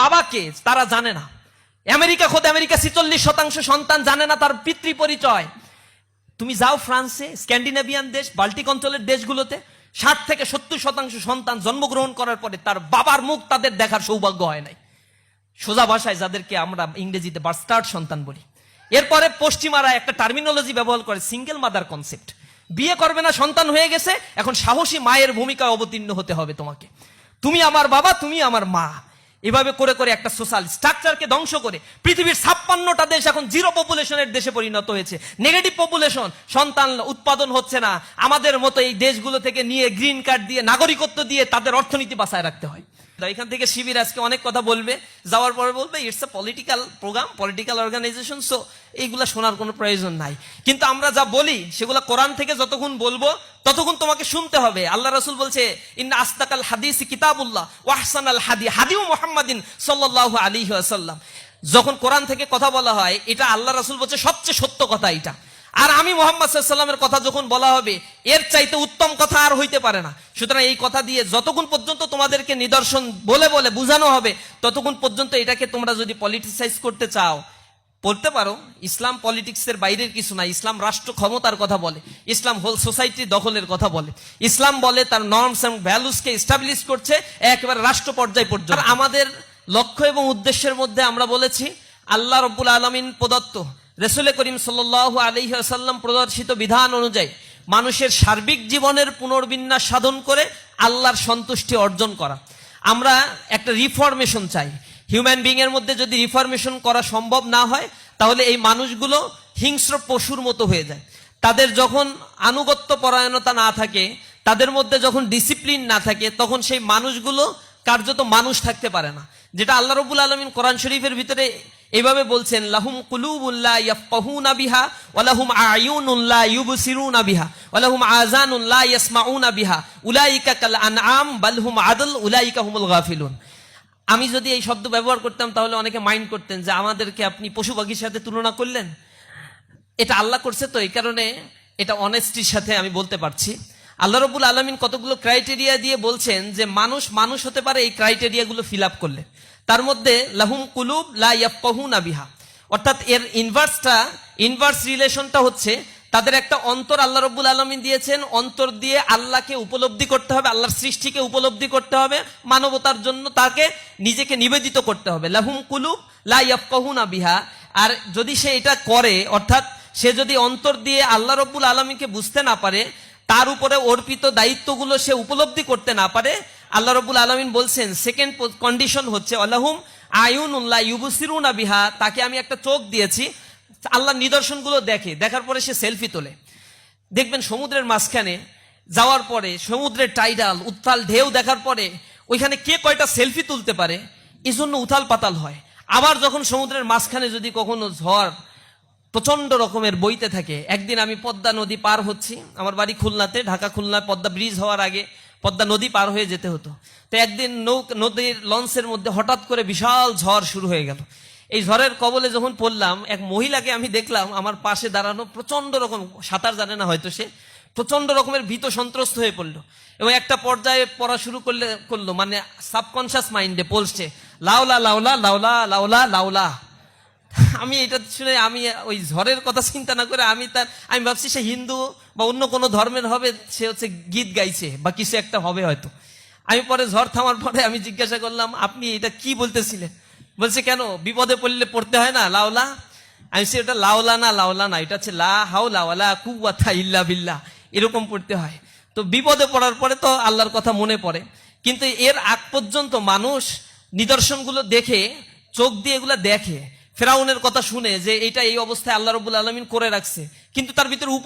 বাবাকে তারা জানে না। আমেরিকা খোদ আমেরিকা ছিচল্লিশ শতাংশ সন্তান জানে না তার পিতৃ পরিচয় তুমি যাও ফ্রান্সে, স্ক্যান্ডিনেভিয়ান দেশ, বাল্টিক অঞ্চলের দেশগুলোতে, ষাট থেকে সত্তর শতাংশ সন্তান জন্মগ্রহণ করার পরে তার বাবার মুখ তাদের দেখার সৌভাগ্য হয় নাই। সোজা ভাষায় যাদেরকে আমরা ইংরেজিতে বাস্টার্ড সন্তান বলি। এরপরে পশ্চিমারা একটা টার্মিনোলজি ব্যবহার করে, সিঙ্গেল মাদার কনসেপ্ট। বিয়ে করবে না, সন্তান হয়ে গেছে, এখন সাহসী মায়ের ভূমিকায় অবতীর্ণ হতে হবে তোমাকে। তুমি আমার বাবা, তুমি আমার মা। এভাবে করে করে একটা সোশ্যাল স্ট্রাকচারকে ধ্বংস করে পৃথিবীর ছাপ্পান্নটা দেশ এখন জিরো পপুলেশনের দেশে পরিণত হয়েছে। নেগেটিভ পপুলেশন সন্তান উৎপাদন হচ্ছে না। আমাদের মতো এই দেশগুলো থেকে নিয়ে গ্রিন কার্ড দিয়ে, নাগরিকত্ব দিয়ে তাদের অর্থনীতি বাঁচায় রাখতে হয়। এখান থেকে শিবির আজকে অনেক কথা বলবে। যাওয়ার পরে বলবে it's a political program political organization so এইগুলা শোনার কোনো প্রয়োজন নাই। কিন্তু আমরা যা বলি, সেগুলো কোরআন থেকে যতক্ষণ বলব, ততক্ষণ তোমাকে শুনতে হবে। আল্লাহ রসুল বলছে ইন আস্তাকাল হাদিস কিতাবুল্লাহ ওয়াহসান আল হাদি, হাদিউ মোহাম্মদিন সাল্লাহ আলী আসাল্লাম যখন কোরআন থেকে কথা বলা হয়, এটা আল্লাহ রসুল বলছে, সবচেয়ে সত্য কথা এটা। আর আমি মোহাম্মদ সাল্লামের কথা যখন বলা হবে, এর চাইতে উত্তম কথা আর হইতে পারে না। সুতরাং এই কথা দিয়ে যতক্ষণ পর্যন্ত তোমাদেরকে নিদর্শন বলে বলে বুঝানো হবে, ততক্ষণ পর্যন্ত এটাকে তোমরা যদি পলিটিসাইজ করতে চাও, বলতে পারো, ইসলাম পলিটিক্সের বাইরের কিছু না, ইসলাম রাষ্ট্র ক্ষমতার কথা বলে, ইসলাম হোল সোসাইটি দখলের কথা বলে। ইসলাম বলে তার নর্মস এবং ভ্যালুসকে এস্টাবলিশ করছে একেবারে রাষ্ট্র পর্যায় পর্যন্ত। আমাদের লক্ষ্য এবং উদ্দেশ্যের মধ্যে আমরা বলেছি, আল্লাহ রব্বুল আলমিন প্রদত্ত রসুল করিম সাল আলহি আসাল্লাম প্রদর্শিত বিধান অনুযায়ী মানুষের সার্বিক জীবনের পুনর্বিন্যাস সাধন করে আল্লাহর সন্তুষ্টি অর্জন করা। আমরা একটা রিফরমেশন চাই। হিউম্যান বিং এর মধ্যে যদি রিফরমেশন করা সম্ভব না হয়, তাহলে এই মানুষগুলো হিংস্র পশুর মতো হয়ে যায়। তাদের যখন আনুগত্য পরায়ণতা না থাকে, তাদের মধ্যে যখন ডিসিপ্লিন না থাকে, তখন সেই মানুষগুলো কার্যত মানুষ থাকতে পারে না। যেটা আল্লাহ রবুল আলমিন কোরআন শরীফের ভিতরে এইভাবে বলছেন, লাহুম কুলুবুল্লাহ ইয়াফকাহুনা বিহা ওয়ালাহুম আয়ুনুল্লাহ ইউবসিরুনা বিহা ওয়ালাহুম আযানুল্লাহ ইয়াসমাউনা বিহা উলাইকা কাল আনআম বাল হুম আদল উলাইকা হুমুল গাফিলুন. আমি যদি এই শব্দ ব্যবহার করতাম, তাহলে অনেকে মাইন্ড করতেন যে আমাদেরকে আপনি পশু পাখির সাথে তুলনা করলেন। এটা আল্লাহ করছে তো, এই কারণে এটা অনেস্টির সাথে আমি বলতে পারছি। আল্লাহ রবুল আলমিন কতগুলো ক্রাইটেরিয়া দিয়ে বলছেন যে মানুষ মানুষ হতে পারে এই ক্রাইটেরিয়াগুলো ফিল আপ করলে। তার মধ্যে লাহুম কুলুব লা ইয়াফকাহুনা বিহা। অর্থাৎ এর ইনভার্সটা ইনভার্স রিলেশনটা হচ্ছে তাদের একটা অন্তর আল্লাহ রব্বুল আলমিন দিয়েছেন, অন্তর দিয়ে আল্লাহকে উপলব্ধি করতে হবে, আল্লাহর সৃষ্টিকে উপলব্ধি করতে হবে, মানবতার জন্য তাকে নিজেকে নিবেদিত করতে হবে। লাহুম কুলুব লা ইয়াফকাহুনা বিহা। আর যদি সে এটা করে, অর্থাৎ সে যদি অন্তর দিয়ে আল্লাহ রব্বুল আলমীকে বুঝতে না পারে, তার উপরে অর্পিত দায়িত্বগুলো সে উপলব্ধি করতে না পারে আল্লাহ রব্বুল আলমিন বলছেন সেকেন্ড কন্ডিশন হচ্ছে, আল্লাহুম আয়ুন উল্লাহ ইউবুসিরুনা বিহা। তাকে আমি একটা চোখ দিয়েছি, আল্লাহ নিদর্শনগুলো দেখে, দেখার পরে সে সেলফি তোলে। দেখবেন সমুদ্রের মাঝখানে যাওয়ার পরে, সমুদ্রের টাইডাল, উত্তাল ঢেউ দেখার পরে, ওইখানে কে কয়টা সেলফি তুলতে পারে এই জন্য উথাল পাতাল হয়। আবার যখন সমুদ্রের মাঝখানে যদি কখনো ঝড় প্রচণ্ড রকমের বইতে থাকে, একদিন আমি পদ্মা নদী পার হচ্ছি, আমার বাড়ি খুলনাতে, ঢাকা খুলনা পদ্মা ব্রিজ হওয়ার আগে পদ্মা নদী পার হয়ে যেতে হতো। তো একদিন নৌ নদীর লঞ্চের মধ্যে হঠাৎ করে বিশাল ঝড় শুরু হয়ে গেল। এই ঝড়ের কবলে যখন পড়লাম, এক মহিলাকে আমি দেখলাম আমার পাশে দাঁড়ানো প্রচণ্ড রকম সাঁতার জানে না হয়তো সে প্রচণ্ড রকমের ভীত সন্ত্রস্ত হয়ে পড়ল এবং একটা পর্যায়ে পড়া শুরু করলে করল মানে সাবকনশিয়াস মাইন্ডে পলছে লাউলা লাউলা লাউলা লাউলা লাউলা। আমি এটা শুনে আমি ওই ঝড়ের কথা চিন্তা না করে আমি তার, আমি ভাবছি সে হিন্দু বা অন্য কোনো ধর্মের হবে, সে হচ্ছে গীত গাইছে বা কিছু একটা হবে হয়তো। আমি পরে ঝড় থামার পরে আমি জিজ্ঞাসা করলাম, আপনি এটা কি বলতেছিলেন? বলছে, কেন? বিপদে পড়লে পড়তে হয় না লাউলা আমি সে এটা লাউলা না লাউলা না, এটা হচ্ছে লা হাউলা ওয়ালা কুয়াথা ইল্লা বিল্লা এরকম পড়তে হয়। তো বিপদে পড়ার পরে তো আল্লাহর কথা মনে পড়ে। কিন্তু এর আগ পর্যন্ত মানুষ নিদর্শনগুলো দেখে, চোখ দিয়ে এগুলো দেখে। ফেরাউনের কথা শুনে যে এটা এই অবস্থায় আল্লাহ রবুল আলমিন করে রাখছে, কিন্তু তার ভিতরে উপ